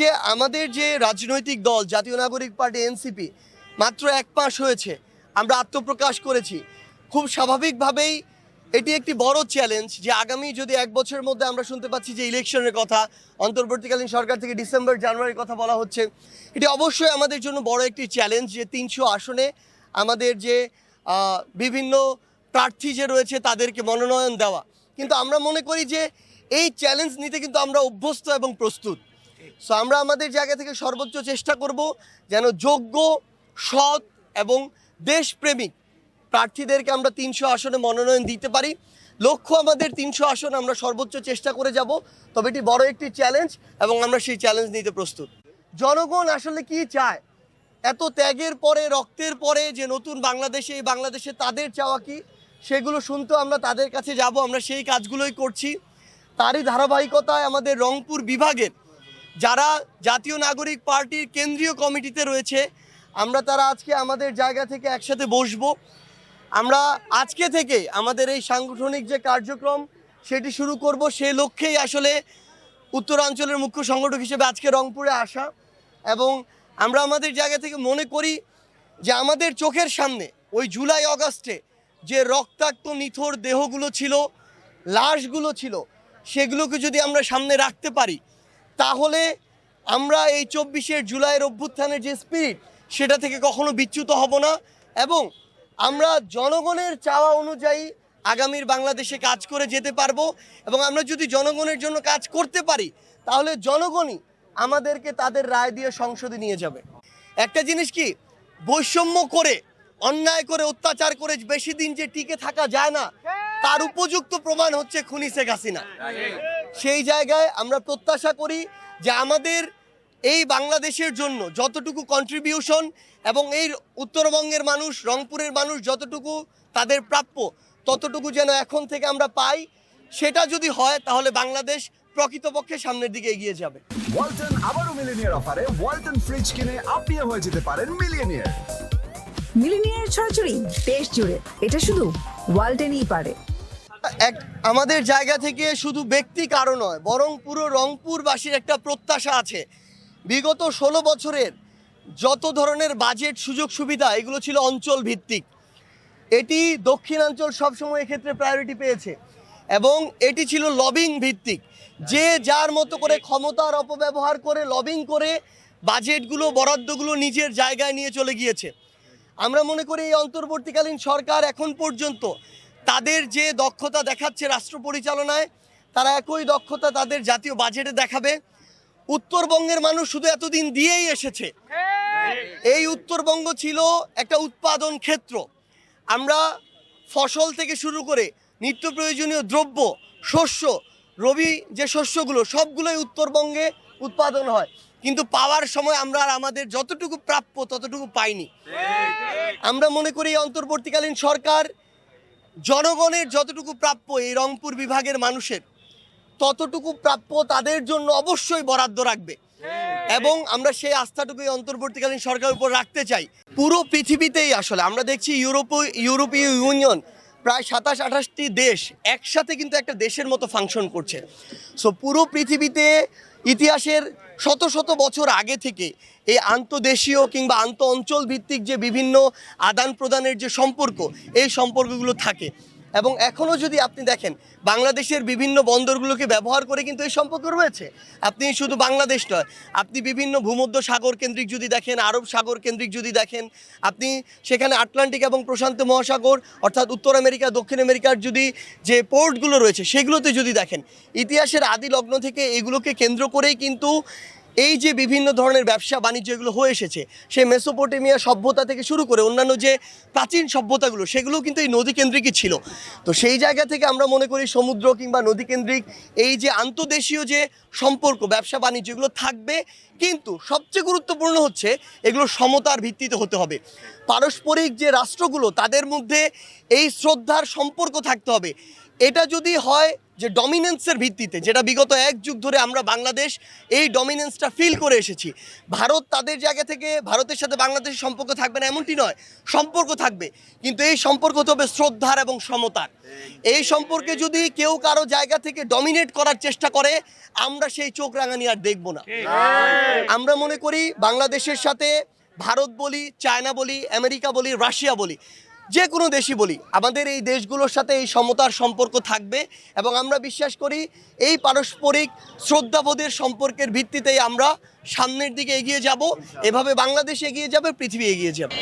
যে আমাদের যে রাজনৈতিক দল, জাতীয় নাগরিক পার্টি, এনসিপি, মাত্র এক মাস হয়েছে, আমরা আত্মপ্রকাশ করেছি। খুব স্বাভাবিকভাবেই এটি একটি বড় চ্যালেঞ্জ যে আগামী যদি এক বছরের মধ্যে আমরা শুনতে পাচ্ছি যে ইলেকশনের কথা, অন্তর্বর্তীকালীন সরকার থেকে ডিসেম্বর, জানুয়ারির কথা বলা হচ্ছে, এটি অবশ্যই আমাদের জন্য বড় একটি চ্যালেঞ্জ যে তিনশো আসনে আমাদের যে বিভিন্ন প্রার্থী যে রয়েছে তাদেরকে মনোনয়ন দেওয়া। কিন্তু আমরা মনে করি যে এই চ্যালেঞ্জ নিতে কিন্তু আমরা অভ্যস্ত এবং প্রস্তুত। সো আমরা আমাদের জায়গা থেকে সর্বোচ্চ চেষ্টা করব যেন যোগ্য, সৎ এবং দেশপ্রেমিক প্রার্থীদেরকে আমরা তিনশো আসনে মনোনয়ন দিতে পারি। লক্ষ্য আমাদের তিনশো আসন আমরা সর্বোচ্চ চেষ্টা করে যাব, তবে এটি বড় একটি চ্যালেঞ্জ এবং আমরা সেই চ্যালেঞ্জ নিতে প্রস্তুত। জনগণ আসলে কি চায়? এত ত্যাগের পরে, রক্তের পরে যে নতুন বাংলাদেশে, এই বাংলাদেশে তাদের চাওয়া কি? সেগুলো শুনতে আমরা তাদের কাছে যাব, আমরা সেই কাজগুলোই করছি। তারই ধারাবাহিকতায় আমাদের রংপুর বিভাগের যারা জাতীয় নাগরিক পার্টির কেন্দ্রীয় কমিটিতে রয়েছে, আমরা তারা আজকে আমাদের জায়গা থেকে একসাথে বসবো। আমরা আজকে থেকে আমাদের এই সাংগঠনিক যে কার্যক্রম, সেটি শুরু করব সে লক্ষ্যেই আসলে উত্তরাঞ্চলের মুখ্য সংগঠক হিসেবে আজকে রংপুরে আসা এবং আমরা আমাদের জায়গা থেকে মনে করি যে আমাদের চোখের সামনে ওই জুলাই অগাস্টে যে রক্তাক্ত নিথর দেহগুলো ছিল, লাশগুলো ছিল, সেগুলোকে যদি আমরা সামনে রাখতে পারি তাহলে আমরা এই চব্বিশের জুলাইয়ের অভ্যুত্থানের যে স্পিরিট সেটা থেকে কখনো বিচ্যুত হব না এবং আমরা জনগণের চাওয়া অনুযায়ী আগামীর বাংলাদেশে কাজ করে যেতে পারব এবং আমরা যদি জনগণের জন্য কাজ করতে পারি, তাহলে জনগণই আমাদেরকে তাদের রায় দিয়ে সংসদে নিয়ে যাবে। একটা জিনিস কি, বৈষম্য করে, অন্যায় করে, অত্যাচার করে বেশি দিন যে টিকে থাকা যায় না, তার উপযুক্ত প্রমাণ হচ্ছে খুনি শেখ হাসিনা। সেই জায়গায় আমরা প্রত্যাশা করি যে আমাদের এই বাংলাদেশের জন্য যতটুকু কন্ট্রিবিউশন এবং এই উত্তরবঙ্গের মানুষ রংপুরের মানুষ যতটুকু তাদের প্রাপ্য ততটুকু যেন এখন থেকে আমরা পাই সেটা যদি হয় তাহলে বাংলাদেশ প্রকৃতপক্ষে সামনের দিকে এগিয়ে যাবে। ওয়ালটন আবারও মিলিনিয়ার অফারে ওয়ালটন ফ্রিজ কিনে আপনিও হয়ে যেতে পারেন মিলিয়নিয়ার মিলিনিয়ার ছড়াছড়ি দেশ জুড়ে এটা শুধু ওয়ালটেনই পারে। এক, আমাদের জায়গা থেকে শুধু ব্যক্তি কারও নয়, বরং পুরো রংপুরবাসীর একটা প্রত্যাশা আছে। বিগত ষোলো বছরের যত ধরনের বাজেট, সুযোগ, সুবিধা, এগুলো ছিল অঞ্চল ভিত্তিক এটি দক্ষিণাঞ্চল সবসময় এক্ষেত্রে প্রায়োরিটি পেয়েছে এবং এটি ছিল লবিং ভিত্তিক যে যার মতো করে ক্ষমতার অপব্যবহার করে লবিং করে বাজেটগুলো, বরাদ্দগুলো নিজের জায়গায় নিয়ে চলে গিয়েছে। আমরা মনে করি এই অন্তর্বর্তীকালীন সরকার এখন পর্যন্ত তাদের যে দক্ষতা দেখাচ্ছে রাষ্ট্র পরিচালনায়, তারা একই দক্ষতা তাদের জাতীয় বাজেটে দেখাবে। উত্তরবঙ্গের মানুষ শুধু এতদিন দিয়েই এসেছে। এই উত্তরবঙ্গ ছিল একটা উৎপাদন ক্ষেত্র। আমরা ফসল থেকে শুরু করে নিত্য প্রয়োজনীয় দ্রব্য, শস্য, রবি যে শস্যগুলো, সবগুলোই উত্তরবঙ্গে উৎপাদন হয়। কিন্তু পাওয়ার সময় আমরা আর আমাদের যতটুকু প্রাপ্য ততটুকু পাইনি। আমরা মনে করি অন্তর্বর্তীকালীন সরকার জনগণের যতটুকু প্রাপ্য এই রংপুর বিভাগের মানুষের, ততটুকু প্রাপ্য তাদের জন্য অবশ্যই বরাদ্দ রাখবে। এবং আমরা সেই আস্থাটুকু অন্তর্বর্তীকালীন সরকারের উপর রাখতে চাই। পুরো পৃথিবীতেই আসলে আমরা দেখছি ইউরোপ ইউরোপীয় ইউনিয়ন প্রায় সাতাশ, আঠাশটি দেশ একসাথে কিন্তু একটা দেশের মতো ফাংশন করছে। সো পুরো পৃথিবীতে ইতিহাসের শত শত বছর আগে থেকে এই আন্তদেশীয় কিংবা আন্ত অঞ্চল ভিত্তিক যে বিভিন্ন আদান প্রদানের যে সম্পর্ক, এই সম্পর্কগুলো থাকে। এবং এখনও যদি আপনি দেখেন বাংলাদেশের বিভিন্ন বন্দরগুলোকে ব্যবহার করে কিন্তু এই সম্পর্ক রয়েছে। আপনি শুধু বাংলাদেশ নয়, আপনি বিভিন্ন ভূমধ্য সাগর কেন্দ্রিক যদি দেখেন, আরব সাগর কেন্দ্রিক যদি দেখেন, আপনি সেখানে আটলান্টিক এবং প্রশান্ত মহাসাগর অর্থাৎ উত্তর আমেরিকা, দক্ষিণ আমেরিকার যদি যে পোর্টগুলো রয়েছে, সেগুলোতে যদি দেখেন, ইতিহাসের আদি লগ্ন থেকে এগুলোকে কেন্দ্র করেই কিন্তু এই যে বিভিন্ন ধরনের ব্যবসা বাণিজ্য এগুলো হয়ে এসেছে, সেই মেসোপটেমিয়া সভ্যতা থেকে শুরু করে অন্যান্য যে প্রাচীন সভ্যতাগুলো, সেগুলো কিন্তু এই নদী কেন্দ্রিকই ছিল। তো সেই জায়গা থেকে আমরা মনে করি সমুদ্র কিংবা নদী কেন্দ্রিক এই যে আন্তদেশীয় যে সম্পর্ক, ব্যবসা বাণিজ্য এগুলো থাকবে, কিন্তু সবচেয়ে গুরুত্বপূর্ণ হচ্ছে এগুলো সমতার ভিত্তিতে হতে হবে। পারস্পরিক যে রাষ্ট্রগুলো, তাদের মধ্যে এই শ্রদ্ধার সম্পর্ক থাকতে হবে। এটা যদি হয় যে ডমিনেন্সের ভিত্তিতে যেটা বিগত এক যুগ ধরে আমরা বাংলাদেশ এই ডমিনেন্সটা ফিল করে এসেছি ভারত তাদের জায়গা থেকে ভারতের সাথে বাংলাদেশের সম্পর্ক থাকবে না এমনটি নয় সম্পর্ক থাকবে কিন্তু এই সম্পর্ক হতে হবে শ্রদ্ধার এবং সমতার। এই সম্পর্কে যদি কেউ কারও জায়গা থেকে ডমিনেট করার চেষ্টা করে আমরা সেই চোখ রাঙানি আর দেখব না। আমরা মনে করি বাংলাদেশের সাথে ভারত বলি চায়না বলি আমেরিকা বলি রাশিয়া বলি যে কোনো দেশই বলি, আমাদের এই দেশগুলোর সাথে এই সমতার সম্পর্ক থাকবে এবং আমরা বিশ্বাস করি এই পারস্পরিক শ্রদ্ধাবোধের সম্পর্কের ভিত্তিতেই আমরা সামনের দিকে এগিয়ে যাব, এভাবে বাংলাদেশ এগিয়ে যাবে, পৃথিবী এগিয়ে যাবে।